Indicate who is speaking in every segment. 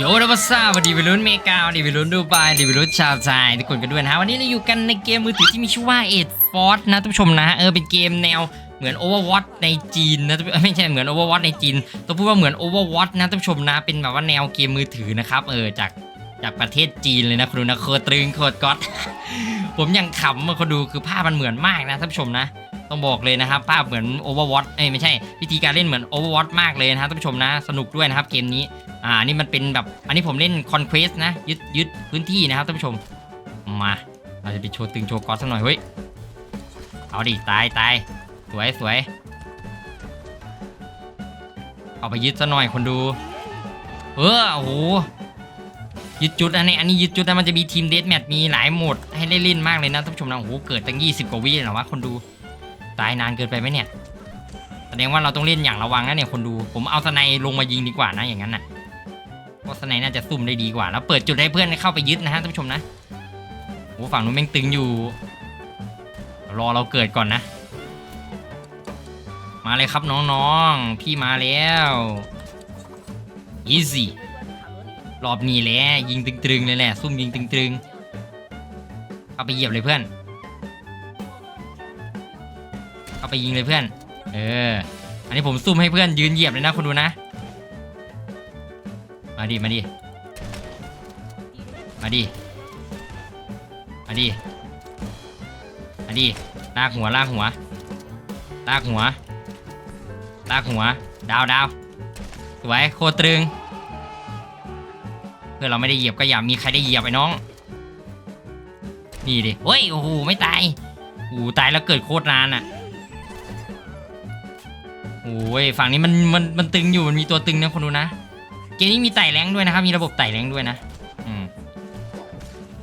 Speaker 1: โยนวัสซาวัสดีวิรุณเมกาวัสดีวิรุณดูไบสวัสดีวิรุณชาวไทยทุกคนกันด้วยนะฮะวันนี้เราอยู่กันในเกมมือถือที่มีชื่อว่า e d f o r c e นะท่านผู้ชมนะเออเป็นเกมแนวเหมือน Overwatch ในจีนนะท่านผู้ไม่ใช่เหมือน Overwatch ในจีนต้องพูดว่าเหมือน Overwatch นะท่านผู้ชมนะเป็นแบบว่าแนวเกมมือถือนะครับเออจากจากประเทศจีนเลยนะคุณนะโคตรตรึงโคตรก๊อตผมยังขำมาคนดูคือภาพมันเหมือนมากนะท่านผู้ชมนะ ต้องบอกเลยนะครับ ภาพเหมือน Overwatch เอ้ยไม่ใช่วิธีการเล่นเหมือน Overwatch มากเลยนะครับท่านผู้ชมนะ สนุกด้วยนะครับเกมนี้ อ่านี่มันเป็นแบบ อันนี้ผมเล่น Conquest นะ ยึดยึดพื้นที่นะครับท่านผู้ชม มาเราจะไปโชว์ตึงโชว์กอสักหน่อยเฮ้ย เอาดิตายตายสวยสวยเอาไปยึดซะหน่อยคนดู เออโอ้โหยึดจุดอันนี้อันนี้ยึดจุดนะมันจะมีทีมเดสแมทมีหลายโหมดให้ได้เล่นมากเลยนะท่านผู้ชมนะโอ้โหเกิดตั้ง 20 กว่าวิเลยเหรอวะคนดู ตายนานเกินไปไหมเนี่ยแสดงว่าเราต้องเล่นอย่างระวังนะเนี่ยคนดู ผมเอาสไนลงมายิงดีกว่านะอย่างนั้นน่ะเพราะสไนน่าจะซุ่มได้ดีกว่า แล้วเปิดจุดให้เพื่อนเข้าไปยึดนะฮะท่านผู้ชมนะโอ้ฝั่งนู้นแม่งตึงอยู่ รอเราเกิดก่อนนะ มาเลยครับน้องๆ พี่มาแล้ว easy รอบนี้แหละยิงตึงๆเลยแหละซุ่มยิงตึงๆเข้าไปเหยียบเลยเพื่อน ไปยิงเลยเพื่อน เออ อันนี้ผมซุ่มให้เพื่อนยืนเหยียบเลยนะคุณดูนะ มาดิ มาดิ มาดิ มาดิ มาดิ ลากหัว ลากหัว ลากหัว ลากหัว ดาวดาวสวยโคตรตรึง เพื่อนเราไม่ได้เหยียบก็อย่ามีใครได้เหยียบไอ้น้อง นี่ดิเฮ้ย โอ้โห ไม่ตาย โอ้โหตายแล้วเกิดโคตรนานอะ โอ้ยฝั่งนี้มันมันมันตึงอยู่มันมีตัวตึงนะคนดูนะ เกมนี้มีไต่แรงด้วยนะครับมีระบบไต่แรงด้วยนะ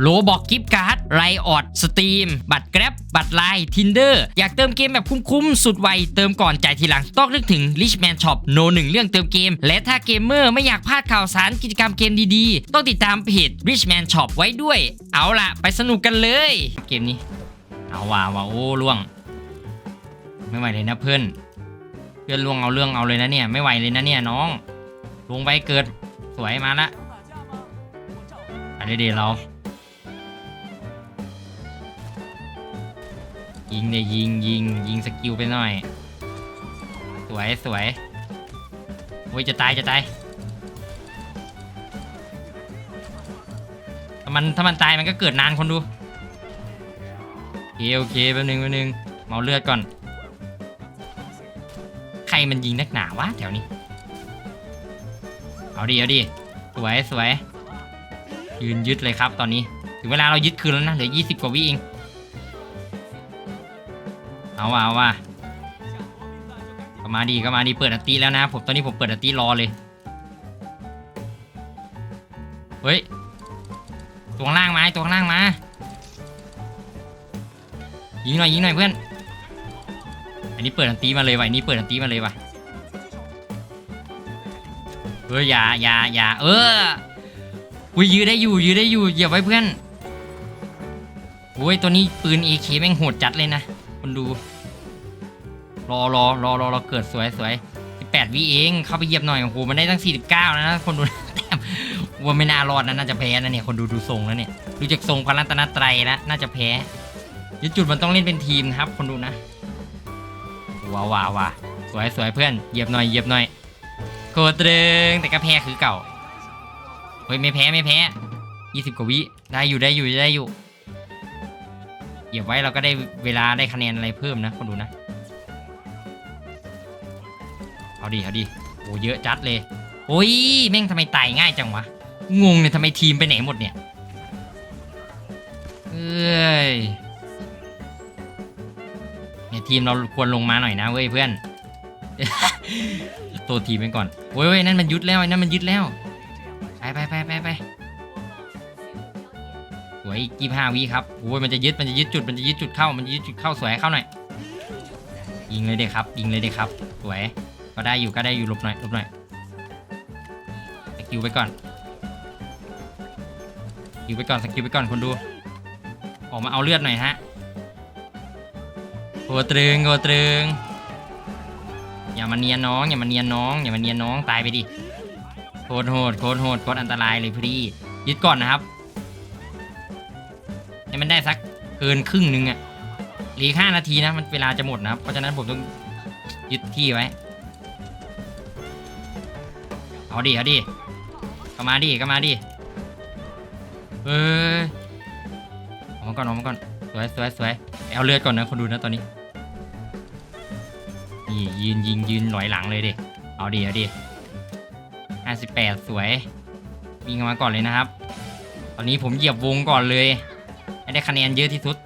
Speaker 1: โลบอกกิฟต์การ์ดไรออดสตรีมบัตรแกร็บบัตรไลน์ทินเดอร์อยากเติมเกมแบบคุ้มๆ สุดไว เติมก่อนจ่ายทีหลัง ต้องนึกถึง Richman Shop โนหนึ่งเรื่องเติมเกม และถ้าเกมเมอร์ไม่อยากพลาดข่าวสารกิจกรรมเกมดีๆ ต้องติดตามเพจ Richman Shop ไว้ด้วย เอาล่ะ ไปสนุกกันเลย เกมนี้ เอาว่าว่าโอ้ล่วง ไม่ไหวเลยนะเพื่อนเพื่อนล่วงเอาเรื่องเอาเลยนะเนี่ยไม่ไหวเลยนะเนี่ยน้องลงไปเกิดสวยมาละไปเดี๋ยวเรา ยิงเนี่ยยิงยิงยิงสกิลไปหน่อย สวยสวยโอ้ยจะตายจะตายถ้ามันถ้ามันตายมันก็เกิดนานคนดูโอเคโอเคแป๊บนึงแป๊บนึงเมาเลือดก่อน ใครมันยิงนักหนาวะแถวนี้ เอาดิเอาดิสวยสวยยืนยึดเลยครับตอนนี้ ถึงเวลาเรายึดคืนแล้วนะเหลือ 20 กว่าวิเอง เอาว่ะเอาว่ะก็มาดีก็มาดีเปิดอัตตีแล้วนะ ผมตอนนี้ผมเปิดอัตตีรอเลย เฮ้ย ตัวข้างล่างมาตัวข้างล่างมา ยิงหน่อยยิงหน่อยเพื่อน อันนี้เปิดอัตีมาเลยว่ะอันนี้เปิดอัตีมาเลยว่ะเอออย่าอย่าอย่าเอออุ้ยยื้อได้อยู่ยื้อได้อยู่เหยียบไว้เพื่อนโอ้ยตัวนี้ปืน AK แม่งโหดจัดเลยนะคนดู รอรอรอรอรอเกิดสวยสวย18วิเองเข้าไปเหยียบหน่อยโอ้โหมันได้ตั้ง 49แล้วนะคนดูแต้มว่าไม่น่ารอดนะน่าจะแพ้นะเนี่ยคนดูดูทรงแล้วเนี่ยดูจากทรงพลันตนตรแล้วน่าจะแพ้ยึดจุดมันต้องเล่นเป็นทีมครับ คนดูนะว้าวว้าวสวยสวยเพื่อนเหยียบหน่อยเหยียบหน่อยโกตรึงแต่ก็แพ้คือเก่าเฮ้ยไม่แพ้ไม่แพ้ยี่สิบกว่าวิได้อยู่ได้อยู่ได้อยู่เหยียบไว้เราก็ได้เวลาได้คะแนนอะไรเพิ่มนะคนดูนะ เอาดิเอาดิโอ้เยอะจัดเลยโอ้ยแม่งทำไมตายง่ายจังวะงงเนี่ยทำไมทีมไปไหนหมดเนี่ยเอ้ยเนี่ยทีมเราควรลงมาหน่อยนะเว้ยเพื่อนตัวทีมไปก่อนโว้ยเว้ยนั่นมันยึดแล้วนั่นมันยึดแล้วใช่ไปไปไปไปสวยกี่ห้าวิครับโอ้ยมันจะยึดมันจะยึดจุดมันจะยึดจุดเข้ามันจะยึดจุดเข้าสวยเข้าหน่อยยิงเลยเด็กครับยิงเลยเด็กครับสวย ก็ได้อยู่ก็ได้อยู่ลบหน่อยลบหน่อยสกิลไปก่อนสกิลไปก่อนสกิลไปก่อนคนดู ออกมาเอาเลือดหน่อยฮะโกตรึงโกตรึงอย่ามาเนียนน้องอย่ามาเนียนน้องอย่ามาเนียนน้องตายไปดิโคตรโหดโคตรโหดโคตรอันตรายเลยพี่ยึดก่อนนะครับให้มันได้สักเกินครึ่งหนึงอะหลีกห้านาทีนะมันเวลาจะหมดนะครับเพราะฉะนั้นผมต้องยึดที่ไว้ เอาดิเอาดิก็มาดิก็มาดิเออออกมาก่อนออกมาก่อนสวยสวยสวยเอาเลือดก่อนนะคนดูนะตอนนี้นี่ยืนยิงยืนหลอยหลังเลยดิเอาดิเอาดิห้าสิบแปดสวยวิ่งมาก่อนเลยนะครับ ตอนนี้ผมเหยียบวงก่อนเลยให้ได้คะแนนเยอะที่สุด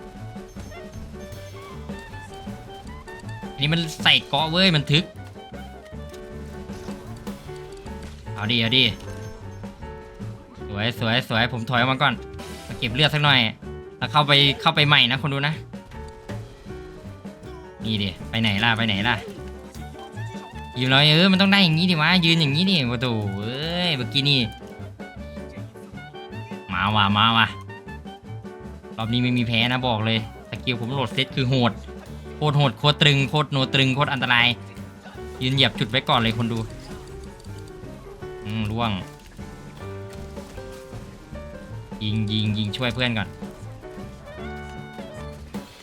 Speaker 1: อันนี้มันใส่เกาะเว้ยมันทึก เอาดิเอาดิสวยสวยสวยผมถอยออกมาก่อนมาเก็บเลือดสักหน่อย แล้วเข้าไปเข้าไปใหม่นะคนดูนะนี่ดิไปไหนล่ะไปไหนล่ะยืนเลยเออมันต้องได้อย่างนี้ดิวะยืนอย่างนี้ดิประตูเอ้ยเมื่อกี้นี่มาว่ะมาว่ะรอบนี้ไม่มีแพ้นะบอกเลยสกิลผมโหลดเซตคือโหดโคตรโหดโคตรตรึงโคตรโนตรึงโคตรอันตรายยืนเหยียบจุดไว้ก่อนเลยคนดู อืมล่วง ยิงยิงยิงช่วยเพื่อนก่อน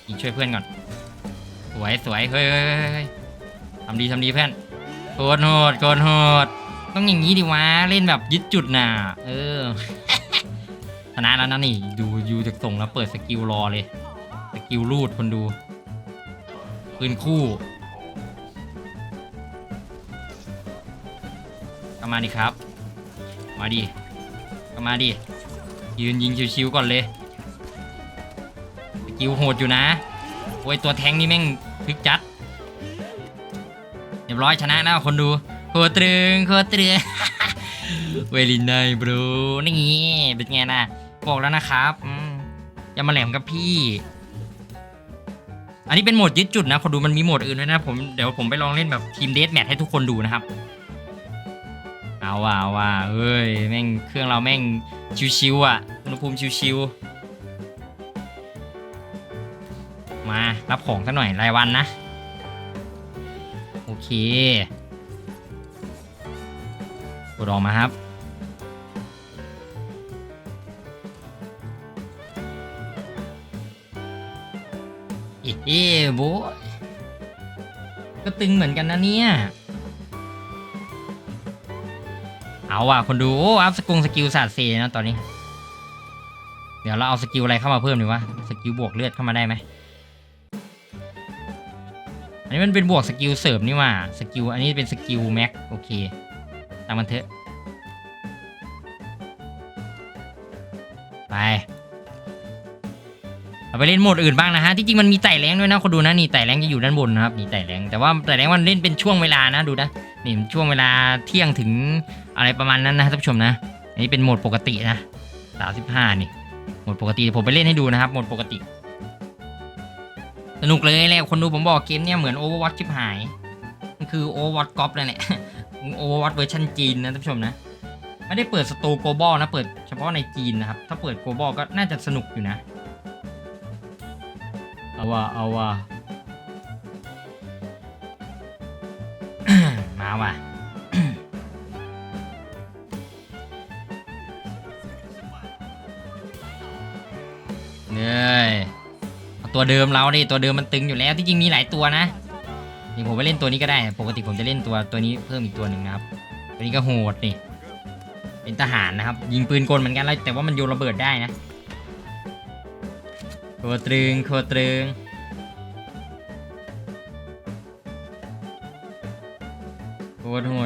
Speaker 1: ยิงช่วยเพื่อนก่อน สวยสวยเฮ้ยเฮ้ยเฮ้ยเฮ้ยทำดีทำดีเพื่อนโกนโหดโกนโหดต้องอย่างนี้ดิวะเล่นแบบยึดจุดน่ะ เออชนะแล้วนะนี่ดูยูจากส่งแล้วเปิดสกิลรอเลย สกิลรูดคนดูปืนคู่ ก็มาดิครับ มาดิก็มาดิ ยืนยิงชิวๆก่อนเลยกิลโหดอยู่นะ โอ้ยตัวแทงนี่แม่งทึกจัด เรียบร้อยชนะแล้วคนดูโคตรตรึงโคตรตรึงเวลินไนบรูนี่เป็นไงนะบอกแล้วนะครับอืมอย่ามาแหลมกับพี่ อันนี้เป็นโหมดยึดจุดนะคนดูมันมีโหมดอื่นด้วยนะผมเดี๋ยวผมไปลองเล่นแบบทีมเดทแมทให้ทุกคนดูนะครับ เอาว่ะเอาว่ะเอ้ยแม่งเครื่องเราแม่งชิวๆอะอุณหภูมิชิวๆมารับของสักหน่อยรายวันนะ โอเคกดออกมาครับเอ๊ะโบยก็ตึงเหมือนกันนะเนี่ย เอาว่ะคนดูโอ้อัพสกุงสกิลศาสตร์เซนะตอนนี้ เดี๋ยวเราเอาสกิลอะไรเข้ามาเพิ่มดีวะสกิลบวกเลือดเข้ามาได้ไหมอันนี้มันเป็นบวกสกิลเสริมนี่ว่าสกิลอันนี้เป็นสกิลแม็กโอเคตามมันเถอะไปเราไปเล่นโหมดอื่นบ้างนะฮะ ที่จริงมันมีไต่แรงด้วยนะคนดูนะนี่ไต่แรงจะอยู่ด้านบนนะครับนี่ไต่แรงแต่ว่าไต่แรงมันเล่นเป็นช่วงเวลานะดูนะ นี่ช่วงเวลาเที่ยงถึงอะไรประมาณนั้นนะท่านผู้ชมนะอันนี้เป็นโหมดปกตินะสามสิบห้านี่โหมดปกติผมไปเล่นให้ดูนะครับโหมดปกติ สนุกเลยแหละคนดูผมบอกเกมเนี่ยเหมือน Overwatch ชิบหาย มันคือ Overwatch ก๊อปเลยแหละ Overwatch เวอร์ชันจีนนะท่านผู้ชมนะ ไม่ได้เปิดสตูโกลบอลนะเปิดเฉพาะในจีนนะครับ ถ้าเปิดโกลบอลก็น่าจะสนุกอยู่นะ เอาว่ะเอาว่ะมา ว่ะ เนื่อยตัวเดิมเราดิตัวเดิมมันตึงอยู่แล้วที่จริงมีหลายตัวนะนี่ผมไปเล่นตัวนี้ก็ได้ ปกติผมจะเล่นตัวตัวนี้เพิ่มอีกตัวหนึ่งนะครับ ตัวนี้ก็โหดนี่ เป็นทหารนะครับ ยิงปืนกลเหมือนกันแล้วแต่ว่ามันโยนระเบิดได้นะโคตรึงโคตรึง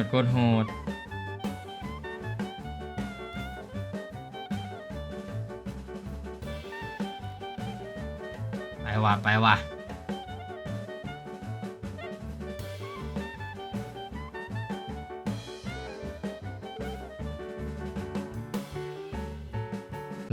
Speaker 1: กดโคตรโหดไปว่ะไปว่ะ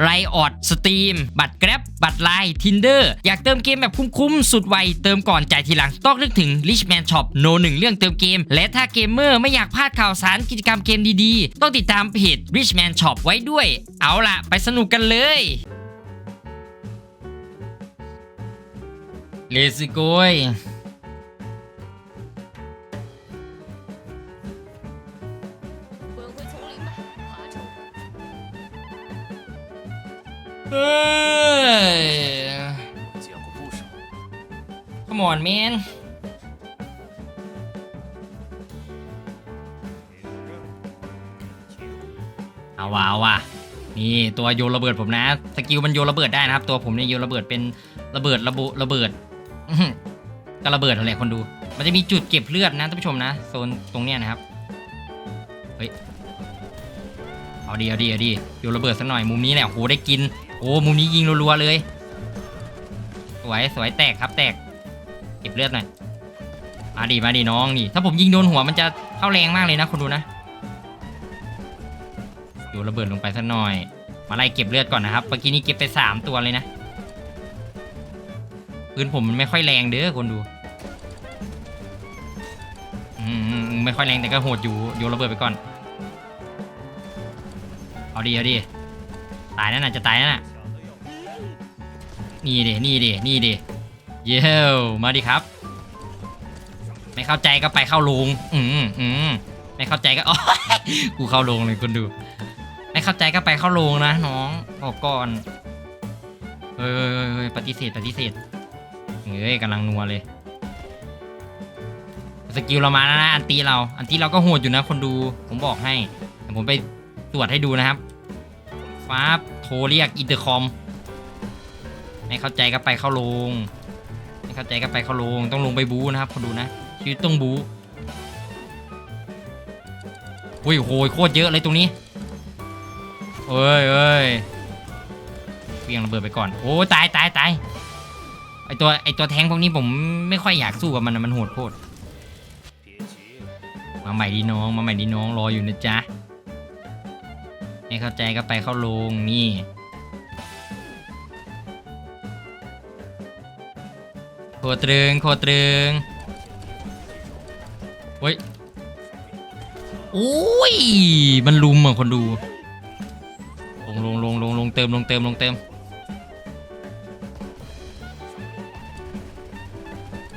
Speaker 1: ไรออดสตรีมบัตรแกร็บบัตรไลน์ทินเดอร์อยากเติมเกมแบบคุ้มๆ สุดไว เติมก่อนจ่ายทีหลัง ต้องนึกถึง Richman Shop โนหนึ่งเรื่องเติมเกม และถ้าเกมเมอร์ไม่อยากพลาดข่าวสารกิจกรรมเกมดีๆ ต้องติดตามเพจ Richman Shop ไว้ด้วย เอาล่ะ ไปสนุกกันเลย Let's go เฮ้ย Come on man เอาว่ะเอาว่ะนี่ตัวโยนระเบิดผมนะ สกิลมันโยนระเบิดได้นะครับ ตัวผมเนี่ยโยนระเบิดเป็นระเบิดระบุระเบิดก็ระเบิดอะไรคนดู มันจะมีจุดเก็บเลือดนะท่านผู้ชมนะโซนตรงเนี้ยนะครับ เฮ้ย เอาดีเอาดีเอาดีโยนระเบิดสักหน่อยมุมนี้แหละโหได้กิน โอ้มุมนี้ยิงรัวๆเลย สวยสวยแตกครับแตก เก็บเลือดหน่อยมาดิมาดิน้องนี่ถ้าผมยิงโดนหัวมันจะเข้าแรงมากเลยนะคนดูนะโยนระเบิดลงไปสักหน่อย มาไล่เก็บเลือดก่อนนะครับเมื่อกี้นี้เก็บไปสามตัวเลยนะปืนผมมันไม่ค่อยแรงเด้อคนดูอืมอืมอืมไม่ค่อยแรงแต่ก็โหดอยู่โยนระเบิดไปก่อน เอาดีเอาดี ตายนั่นน่ะจะตายนั่นน่ะนี่ดินี่ดินี่ดิเย้วมาดิครับ ไม่เข้าใจก็ไปเข้าโรงอืมอืมไม่เข้าใจก็อ๋อกูเข้าโรงเลยคนดู ไม่เข้าใจก็ไปเข้าโรงนะน้องบอกก่อนเฮ้ยเฮ้ยเฮ้ยปฏิเสธปฏิเสธเฮ้ยกำลังนัวเลยสกิลเรามาแล้วนะอันตีเรา อันตีเราก็โหดอยู่นะคนดูผมบอกให้ผมไปตรวจให้ดูนะครับ ฟ้าบโทรเรียกอินเตอร์คอม ไม่เข้าใจก็ไปเข้าโรงไม่เข้าใจก็ไปเข้าโรงต้องลงไปบูนะครับคนดูนะชีวิตต้องบูอุ้ยโหยโคตรเยอะเลยตรงนี้เอ้ยเอ้ยเวียงระเบิดไปก่อน โอ้ตายตายตายไอตัวไอตัวแทงพวกนี้ผมไม่ค่อยอยากสู้กับมันนะมันโหดโคตร，มาใหม่ดีน้องมาใหม่ดีน้องรออยู่นะจ๊ะ ไม่เข้าใจก็ไปเข้าโรงนี่โคตรึงโคตรึงเฮ้ยโอ้ย มันลุมอะคนดู ลงลงลงลงลงเติมลงเติมลงเติม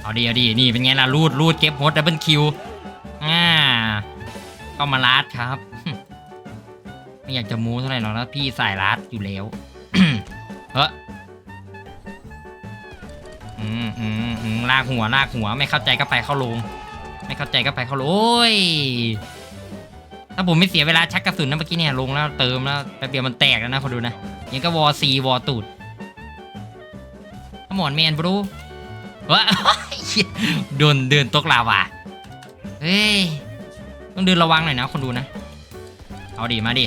Speaker 1: เอาดีเอาดีนี่เป็นไงล่ะรูดรูดเก็บโฮดดับเบิลคิวอ่าเข้ามาลัดครับ ไม่อยากจะมูเท่าไหร่หรอกนะพี่สายลัดอยู่แล้วเฮ้ออืมอืมอืมลากหัวลากหัวไม่เข้าใจก็ไปเข้าโรงไม่เข้าใจก็ไปเข้าโรงโอ้ยถ้าผมไม่เสียเวลาชักกระสุนนะเมื่อกี้เนี่ยลงแล้วเติมแล้วแป๊บเดียวมันแตกแล้วนะคนดูนะยังก็วอซีวอตูดขมอนแมนบรูวะโดนเดินตกลาวาเฮ้ยต้องเดินระวังหน่อยนะคนดูนะ เอาดิมาดิ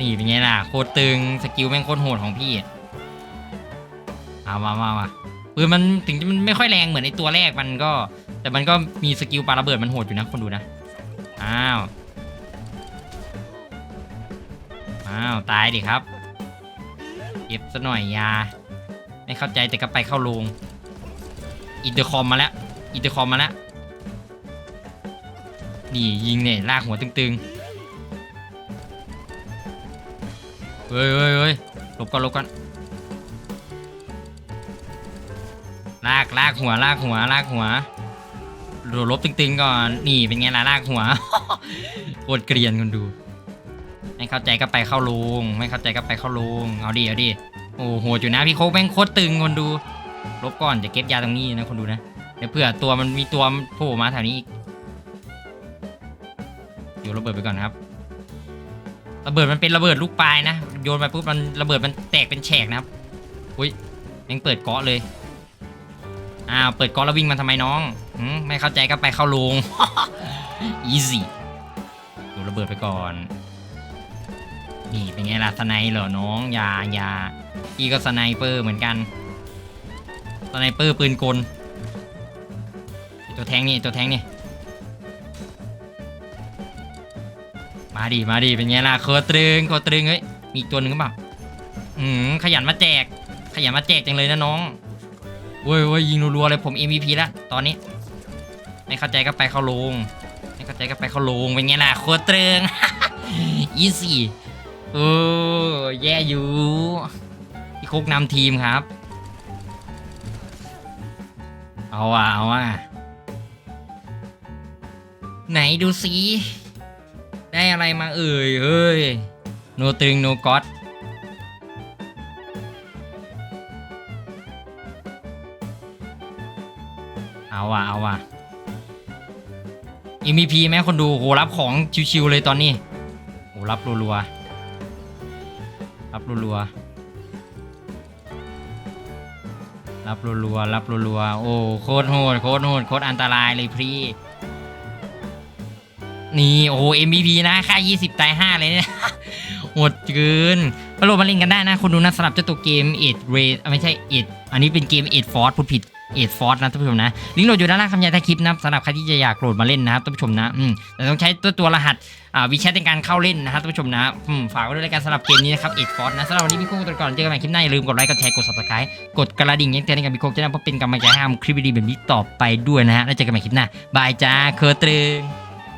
Speaker 1: นี่เป็นไงล่ะ โคตรตึง สกิลแม่งโคตรโหดของพี่เอามามามาปืนมันถึงจะมันไม่ค่อยแรงเหมือนในตัวแรกมันก็ แต่มันก็มีสกิลปาระเบิดมันโหดอยู่นะคนดูนะ อ้าว อ้าว ตายดิครับ เก็บซะหน่อยยา ไม่เข้าใจแต่ก็ไปเข้าโรงอินเตอร์คอมมาแล้ว อินเตอร์คอมมาแล้ว นี่ยิงเนี่ยลากหัวตึงๆ เฮ้ยเฮ้ยเฮ้ยหลบก่อนหลบก่อนลากลากหัวลากหัวลากหัวโดดลบตึงๆก่อนนี่เป็นไงล่ะลากหัวโคตรเกรียนคนดู ไม่เข้าใจก็ไปเข้าโรงไม่เข้าใจก็ไปเข้าโรงเอาดิเอาดิโอ้โหอยู่นะพี่โคกแม่งโคตรตึงคนดู ลบก่อนจะเก็บยาตรงนี้นะคนดูนะเดี๋ยวเผื่อตัวมันมีตัวโผล่มาแถวนี้อีกอยู่ระเบิดไปก่อนครับ ระเบิดมันเป็นระเบิดลูกปลายนะ โยนไปปุ๊บมันระเบิดมันแตกเป็นแฉกนะครับ อุ้ยยังเปิดเกาะเลย อ้าว เปิดเกาะแล้ววิ่งมาทำไมน้องหืมไม่เข้าใจก็ไปเข้าโรงอีซี่ดูระเบิดไปก่อน นี่เป็นไงล่ะสไนเหรอน้องอยาอยาพี่ก็สไนเปอร์เหมือนกันสไนเปอร์ปืนกล ตัวแทงนี่ตัวแทงนี่ ดิมาดิเป็นไงล่ะโคตรึงโคตรึงเฮ้ยมีอีกตัวหนึ่งหรือเปล่าอืมขยันมาแจก ขยันมาแจกจังเลยนะน้องเว้ยเว้ยยิงรัวๆเลยผม MVP และตอนนี้ ไม่เข้าใจก็ไปเข้าโรงไม่เข้าใจก็ไปเข้าโรงเป็นไงล่ะโคตรึง อีซี่โอ้แย่อยู่พี่คุกนำทีมครับ เอาว่ะเอาว่ะไหนดูสิ ได้อะไรมาเอ่ยเฮ้ยโนตึงโนก็อตเอาว่ะเอาว่ะ MVP แม่คนดูโหรับของชิวๆเลยตอนนี้โหรับรัวๆรับรัวๆรับรัวๆรับรัวๆโอ้โคตรโหดโคตรโหดโคตรอันตรายเลยพี่ นี่โอ้โห MVP นะค่า 20 ตาย 5 เลยเนี่ยหดเกินมาโหลดมาเล่นกันได้นะคุณดูนะสำหรับเจ้าตัวเกม8 Ray อะไม่ใช่8อันนี้เป็นเกม8 Force พูดผิด8 Force นะท่านผู้ชมนะ ลิงก์โหลดอยู่ด้านล่างคำยายใต้คลิปนะสำหรับใครที่จะอยากโหลดมาเล่นนะครับท่านผู้ชมนะอืมแต่ต้องใช้ตัวตัวรหัสอ่าวิแชทในการเข้าเล่นนะครับท่านผู้ชมนะอืมฝากไว้ด้วยในการสำหรับเกมนี้นะครับ8 Force นะสำหรับวันนี้พี่โค้งตัวก่อนเจอกันใหม่คลิปหน้าอย่าลืมกดไลค์กดแชร์กด subscribe กดกระดิ่งแจ้งเตือนให้กับพี่โค้งจะได้เพื่อเป็นกำลังใจให้ทำคลิปดีๆแบบนี้ต่อไปด้วยนะฮะแล้วเจอกันใหม่คลิปหน้าบายจ้าเคอร์ตรึง